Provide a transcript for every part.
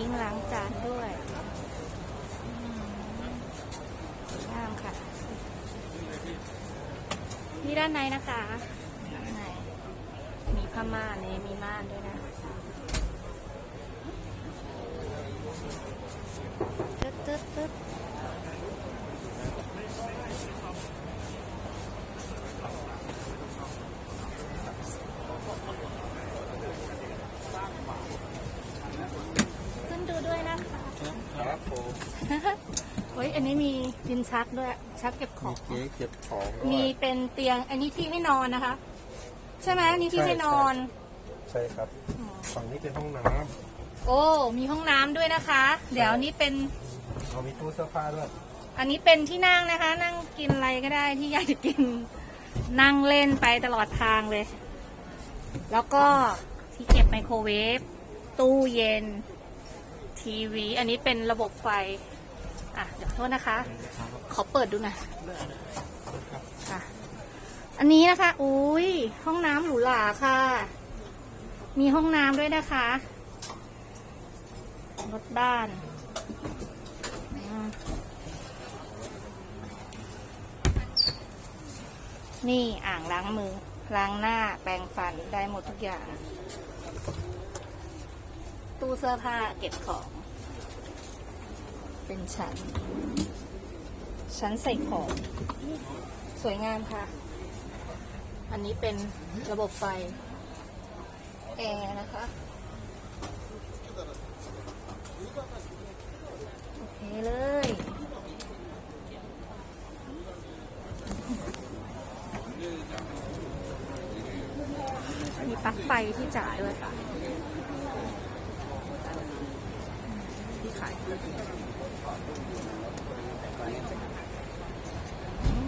ิงค์ล้างจานด้วยงามค่ะ นี่ด้านในนะคะด้านในมีผ้าม่านนี่มีม่านด้วยนะตึ๊ดตึ๊ดตึ๊ด เฮ้ย อันนี้มีดินชักด้วย ชักเก็บขมีอง เก๊เก็บของด้วย มีเป็นเตียง อันนี้ที่ให้นอนนะคะ ใช่ไหมอันนี้ที่ใช่ให้นอน ใช่ครับอ๋อฝั่งนี้เป็นห้องน้โอ้ มีห้องน้ำด้วยนะคะ เดี๋ยวนี้เป็นำเรามีตู้เสื้อผ้าด้วย อันนี้เป็นที่นั่งนะคะ นั่งกินอะไรก็ได้ที่อยากจะกิน นั่งเล่นไปตลอดทางเลย แล้วก็ที่เก็บไมโครเวฟ ตู้เย็น ทีวี อันนี้เป็นระบบไฟ อะเดี๋ยวโทษนะคะ ขอเปิดดูหน่อยค่ะ อันนี้นะคะ อุ้ยห้องน้ำหรูหราค่ะ มีห้องน้ำด้วยนะคะรถบ้านอืมนี่อ่างล้างมือ ล้างหน้าแปรงฟันได้หมดทุกอย่าง ตู้เสื้อผ้าเก็บของ เป็นชั้น ชั้นใส่ของ สวยงามค่ะ อันนี้เป็นระบบไฟ แอร์นะคะ โอเคเลยมีปลั๊กไฟที่จ่ายด้วยค่ะที่ขาย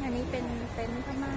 อันนี้เป็นเต็นท์พม่า